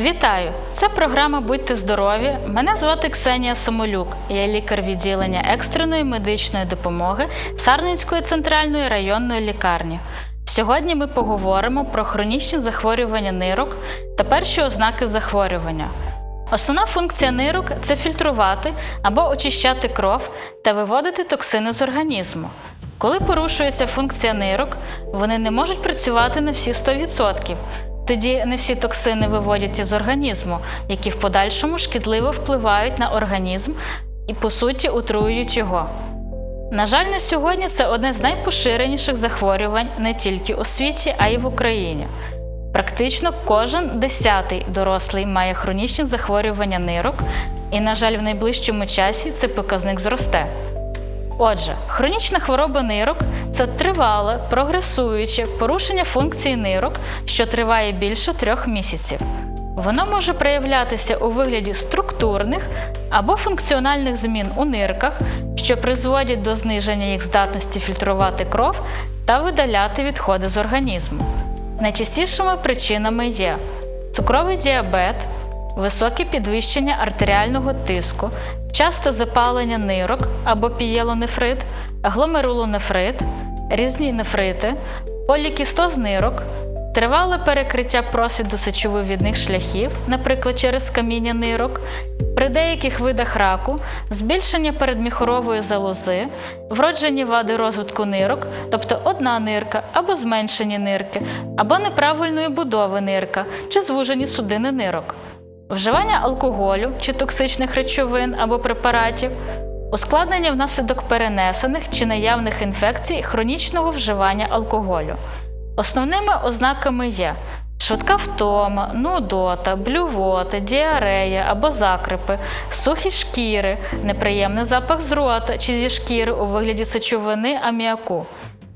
Вітаю! Це програма Будьте здорові. Мене звати Ксенія Самолюк. Я лікар відділення екстреної медичної допомоги Сарненської центральної районної лікарні. Сьогодні ми поговоримо про хронічні захворювання нирок та перші ознаки захворювання. Основна функція нирок це фільтрувати або очищати кров та виводити токсини з організму. Коли порушується функція нирок, вони не можуть працювати на всі 100%. Тоді не всі токсини виводяться з організму, які в подальшому шкідливо впливають на організм і, по суті, отруюють його. На жаль, на сьогодні це одне з найпоширеніших захворювань не тільки у світі, а й в Україні. Практично кожен десятий дорослий має хронічні захворювання нирок, і, на жаль, в найближчому часі цей показник зросте. Отже, хронічна хвороба нирок це тривале, прогресуюче порушення функції нирок, що триває більше трьох місяців. Воно може проявлятися у вигляді структурних або функціональних змін у нирках, що призводять до зниження їх здатності фільтрувати кров та видаляти відходи з організму. Найчастішими причинами є цукровий діабет, високе підвищення артеріального тиску, часте запалення нирок або пієлонефрит, гломерулонефрит, різні нефрити, полікістоз нирок, тривале перекриття просвіту сечовивідних шляхів, наприклад, через каміння нирок, при деяких видах раку, збільшення передміхорової залози, вроджені вади розвитку нирок, тобто одна нирка або зменшені нирки, або неправильної будови нирка чи звужені судини нирок вживання алкоголю чи токсичних речовин або препаратів, ускладнення внаслідок перенесених чи наявних інфекцій хронічного вживання алкоголю. Основними ознаками є швидка втома, нудота, блювота, діарея або закрипи, сухі шкіри, неприємний запах з рота чи зі шкіри у вигляді сечовини аміаку.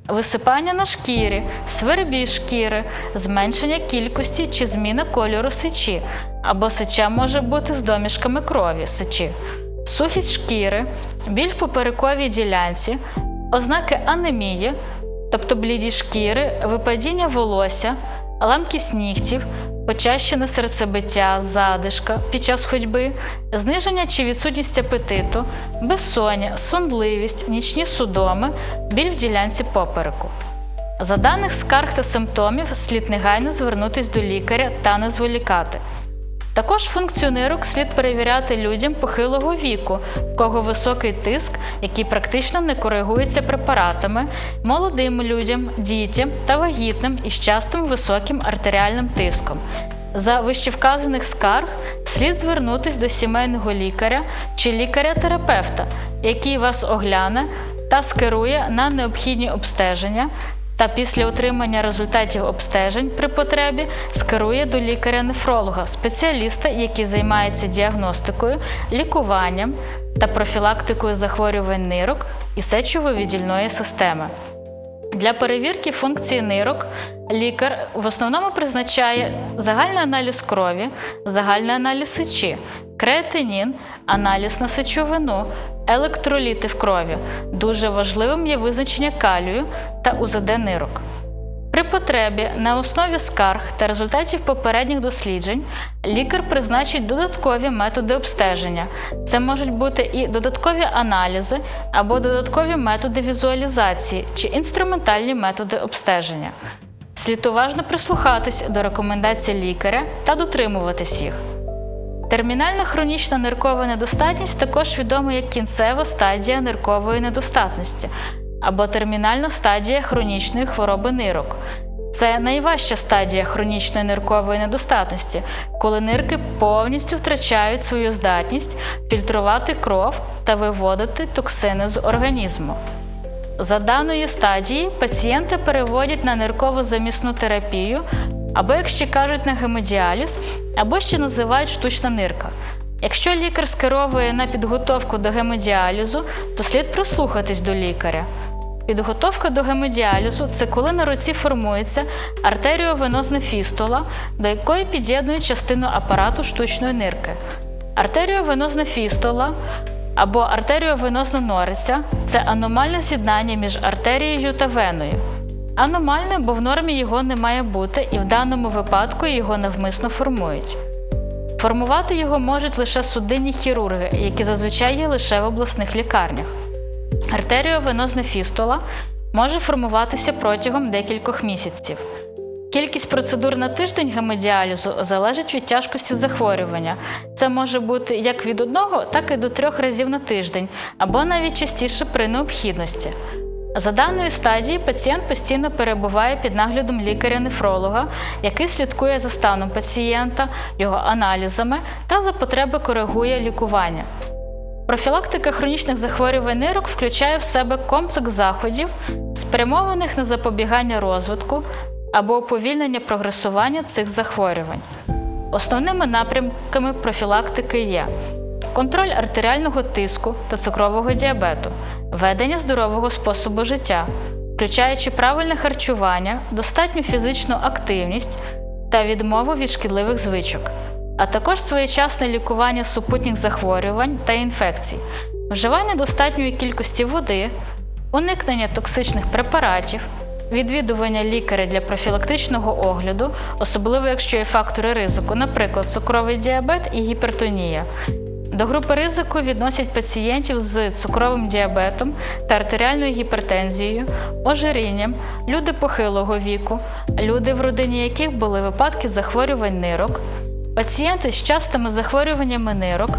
Висипання на шкірі, свербі шкіри, зменшення кількості чи зміна кольору сечі, або сеча може бути з домішками крові сечі, сухість шкіри, біль в поперековій ділянці, ознаки анемії, тобто бліді шкіри, випадіння волосся, ламкість нігтів, почащене серцебиття, задишка під час ходьби, зниження чи відсутність апетиту, безсоння, сонливість, нічні судоми, біль в ділянці попереку. За даних скарг та симптомів слід негайно звернутися до лікаря та не зволікати. Також функцію нирок слід перевіряти людям похилого віку, в кого високий тиск, який практично не коригується препаратами, молодим людям, дітям та вагітним із частим високим артеріальним тиском. За вищевказаних скарг слід звернутися до сімейного лікаря чи лікаря-терапевта, який вас огляне та скерує на необхідні обстеження, та після отримання результатів обстежень при потребі скерує до лікаря-нефролога, спеціаліста, який займається діагностикою, лікуванням та профілактикою захворювань нирок і сечовивіддільної системи. Для перевірки функції нирок лікар в основному призначає загальний аналіз крові, загальний аналіз сечі, креатинін, аналіз на сечовину, електроліти в крові. Дуже важливим є визначення калію та УЗД нирок. При потребі на основі скарг та результатів попередніх досліджень лікар призначить додаткові методи обстеження. Це можуть бути і додаткові аналізи або додаткові методи візуалізації чи інструментальні методи обстеження. Слід уважно прислухатись до рекомендацій лікаря та дотримуватись їх. Термінальна хронічна ниркова недостатність також відома як кінцева стадія ниркової недостатності або термінальна стадія хронічної хвороби нирок. Це найважча стадія хронічної ниркової недостатності, коли нирки повністю втрачають свою здатність фільтрувати кров та виводити токсини з організму. За даної стадії пацієнта переводять на нирково-замісну терапію, або, як ще кажуть, на гемодіаліз, або ще називають штучна нирка. Якщо лікар скеровує на підготовку до гемодіалізу, то слід прислухатись до лікаря. Підготовка до гемодіалізу це коли на руці формується артеріовенозна фістула, до якої під'єднують частину апарату штучної нирки. Артеріовенозна фістула або артеріовенозна нориця це аномальне з'єднання між артерією та веною. Аномальне, бо в нормі його не має бути, і в даному випадку його навмисно формують. Формувати його можуть лише судинні хірурги, які зазвичай є лише в обласних лікарнях. Артеріовенозна фістула може формуватися протягом декількох місяців. Кількість процедур на тиждень гемодіалізу залежить від тяжкості захворювання. Це може бути як від одного, так і до трьох разів на тиждень, або навіть частіше при необхідності. За даною стадії пацієнт постійно перебуває під наглядом лікаря-нефролога, який слідкує за станом пацієнта, його аналізами та за потреби коригує лікування. Профілактика хронічних захворювань нирок включає в себе комплекс заходів, спрямованих на запобігання розвитку або уповільнення прогресування цих захворювань. Основними напрямками профілактики є контроль артеріального тиску та цукрового діабету, ведення здорового способу життя, включаючи правильне харчування, достатню фізичну активність та відмову від шкідливих звичок, а також своєчасне лікування супутніх захворювань та інфекцій, вживання достатньої кількості води, уникнення токсичних препаратів, відвідування лікаря для профілактичного огляду, особливо якщо є фактори ризику, наприклад, цукровий діабет і гіпертонія. До групи ризику відносять пацієнтів з цукровим діабетом та артеріальною гіпертензією, ожирінням, люди похилого віку, люди, в родині яких були випадки захворювань нирок, пацієнти з частими захворюваннями нирок,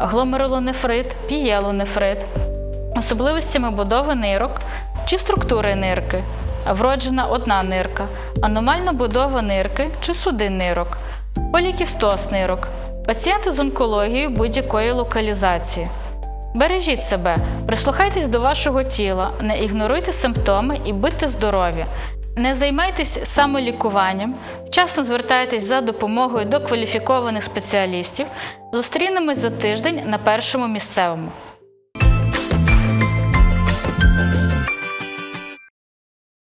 гломерулонефрит, пієлонефрит, особливостями будови нирок чи структури нирки, вроджена одна нирка, аномальна будова нирки чи судин нирок, полікістоз нирок, пацієнти з онкологією будь-якої локалізації. Бережіть себе, прислухайтесь до вашого тіла, не ігноруйте симптоми і будьте здорові. Не займайтесь самолікуванням, вчасно звертайтесь за допомогою до кваліфікованих спеціалістів. Зустрінемось за тиждень на першому місцевому.